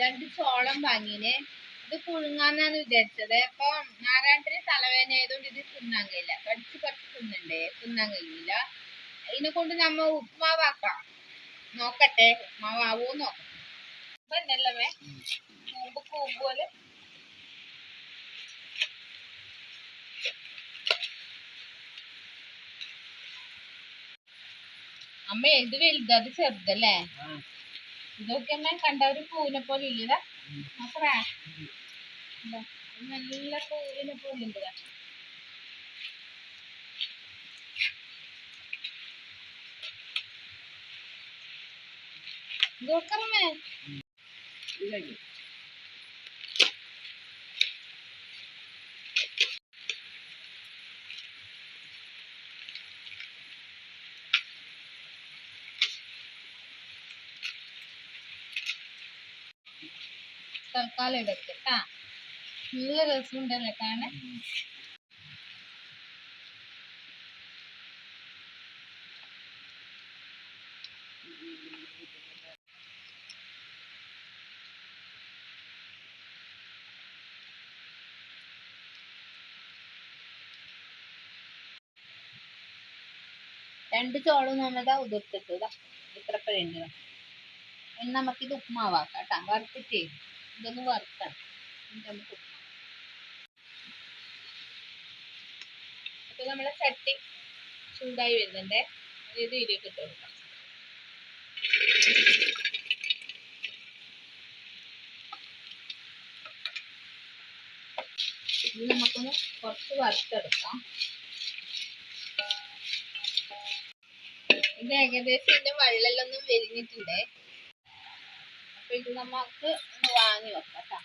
രണ്ട് ചോളം വാങ്ങിന്. ഇത് പുഴുങ്ങാന്നാണ് വിചാരിച്ചത്. അപ്പൊ നാരായണത്തിന് തലവേദന ആയതുകൊണ്ട് ഇത് തിന്നാൻ കഴിയില്ല. കടിച്ച് കുറച്ച് തിന്നണ്ടേ? തിന്നാൻ കഴിയില്ല ഇതിനെ കൊണ്ട് നമ്മ ഉപ്മാവാക്കാം. നോക്കട്ടെ ഉപ്മാവോ നോക്കാം. ഇപ്പൊ എന്നല്ലേ അമ്മ ഇത് വലുത് അത് ചെറുതല്ലേ? ഇതൊക്കെ ഞാൻ കണ്ട ഒരു പൂവിനെ പോലെ ഇല്ലതാ ഇതാ, നല്ല പൂവിനെ പോലെ ഉണ്ട് ദാ. തൽക്കാലം എടുക്കട്ടാ. നല്ല രസമുണ്ടല്ലേ കാണാൻ? രണ്ട് ചോളം നമ്മതാ ഉതിർത്തിട്ടുതാ ഇത്ര ഇനി നമുക്കിത് ഉപ്മാവാക്കാം കേട്ടാ വറുത്തിട്ടേ. ഇതൊന്ന് എന്നിട്ട് നമുക്ക് അപ്പൊ നമ്മളെ ചട്ടി ചൂടായി വരുന്നുണ്ടേ. ഇത് ഇതിലേക്ക് ഇട്ട് കൊടുക്കാം. ഇത് നമുക്കൊന്ന് കുറച്ച് വറുത്തെടുക്കാം. ഇത് ഏകദേശം ഇതിന്റെ വെള്ളമെല്ലാം വെരിഞ്ഞിട്ടുണ്ട് അപ്പൊ ഇത് നമുക്ക് ഒന്ന് വാങ്ങി വെക്കാം കേട്ടോ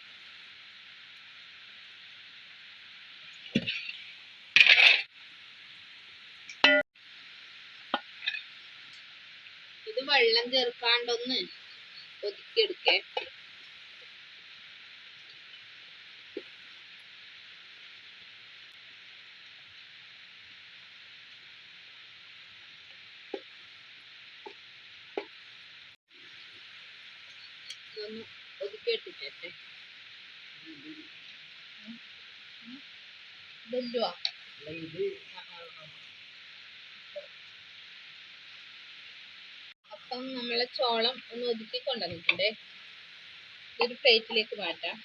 ഇത് വെള്ളം ചേർക്കാണ്ടൊന്ന് ഒതുക്കിയെടുക്കേ ഇതൊന്ന് ഒതുക്കിയെടുത്തിട്ടെ ഇതെല്ലുവാ അപ്പം നമ്മളെ ചോളം ഒന്ന് ഒതുക്കി കൊണ്ടുവന്നിട്ടുണ്ട് ഒരു പ്ലേറ്റിലേക്ക് മാറ്റാം.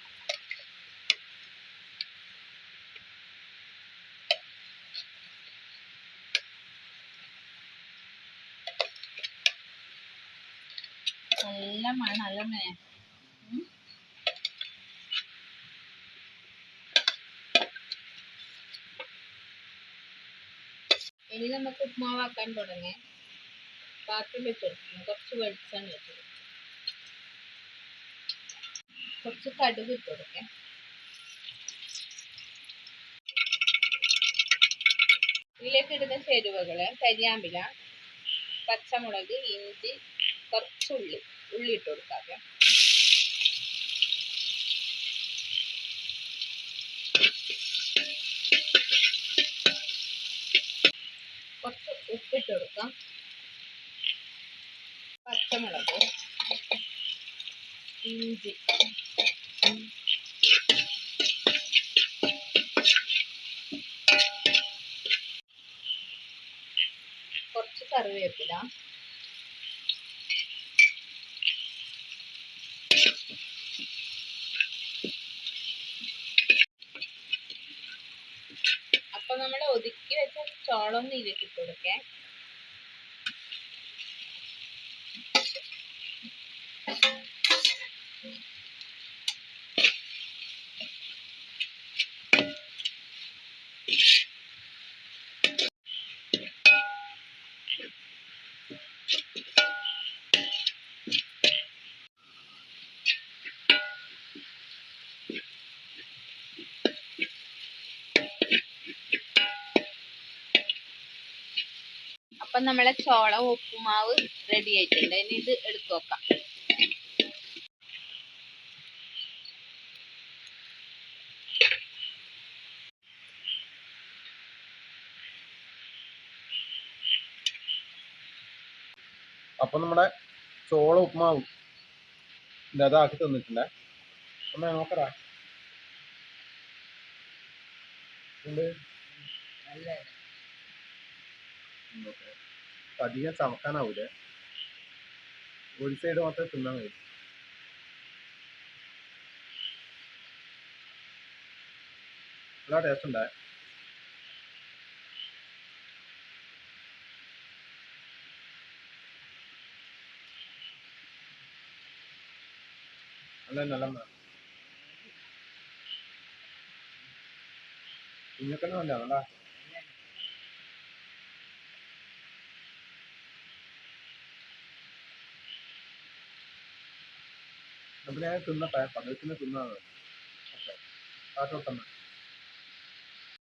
നല്ല മണം നല്ല മേ ഉം. ഇനി നമുക്ക് ഉപ്മാവാക്കാൻ തുടങ്ങി. പാത്രം വെച്ച് കൊടുക്കണം കുറച്ച് വെളിച്ചെണ്ണ വെച്ച് കുറച്ച് കടുക് ഇട്ട് കൊടുക്കേ. ഇതിലേക്ക് ഇടുന്ന ചേരുവകൾ കരിയാമ്പില പച്ചമുളക് ഇഞ്ചി കുറച്ച് ഉള്ളി ഇട്ട് കൊടുക്കാം കുറച്ച് ഉപ്പിട്ട് കൊടുക്കാം. പച്ചമുളക് ഇഞ്ചി കുറച്ച് കറിവേപ്പില അപ്പൊ നമ്മൾ ഒതുക്കി ചോളം ഇതിലേക്ക് കൊടുക്കേ. അപ്പൊ നമ്മളെ ചോള ഉപ്പുമാവ് റെഡി ആയിട്ടുണ്ട്. ഇനി ഇത് എടുത്തു നോക്കാം അപ്പൊ നമ്മുടെ ചോള ഉപ്പുമാവ് ഇതാക്കി തന്നിട്ടുണ്ട്. അമ്മ നോക്കടാ. ഉണ്ട് നല്ല അധികം ചമക്കാനാവൂലേ ഒരു സൈഡ് മാത്രമേ തിന്നാൻ കഴിയും നല്ല ടേസ്റ്റ് ഉണ്ടായ നല്ല നല്ല ഇങ്ങനൊക്കെ നല്ല നല്ല ഞാൻ തിന്നട്ടെ പകരത്തിന് തിന്നാണ് ഓക്കെ. കാട്ടോട്ടമ്മ